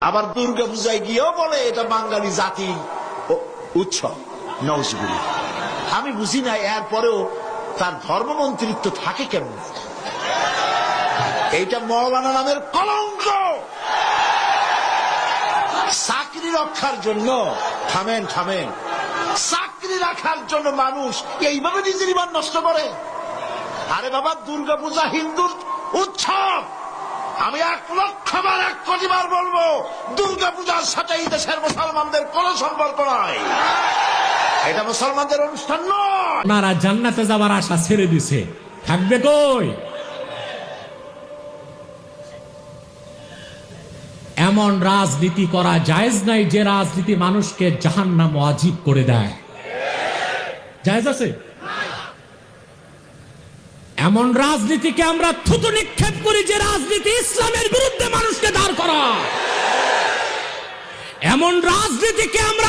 আবার দুর্গা পূজায় গিয়েও বলে, এটা বাঙালি জাতি উৎসব। নজগুলি আমি বুঝি না, এরপরেও তার ধর্মমন্ত্রিত্ব থাকে কেমন? এইটা মৌলানা নামের কলঙ্ক! চাকরি রক্ষার জন্য, থামেন থামেন, চাকরি রাখার জন্য মানুষ এইভাবে নিজের ইমান নষ্ট করে। আরে বাবা, দুর্গা পূজা হিন্দুর আমি এক লক্ষ বার, এক কোটি বার বলব দুর্গা পূজার সাথে এই দেশের মুসলমানদের কোনো সম্পর্ক নয় এটা মুসলমানদের অনুষ্ঠান নয়। আপনারা জান্নাতে যাবার আশা ছেড়ে দিছে। থাকবে কই? এমন রাজনীতি করা জায়েজ নাই যে রাজনীতি মানুষকে জাহান্নাম ওয়াজিব করে দেয়। জায়েজ আছে? এমন রাজনীতিকে আমরা থুতু নিক্ষেপ করি যে রাজনীতি ইসলামের বিরুদ্ধে মানুষকে দাঁড় করা এমন রাজনীতিকে আমরা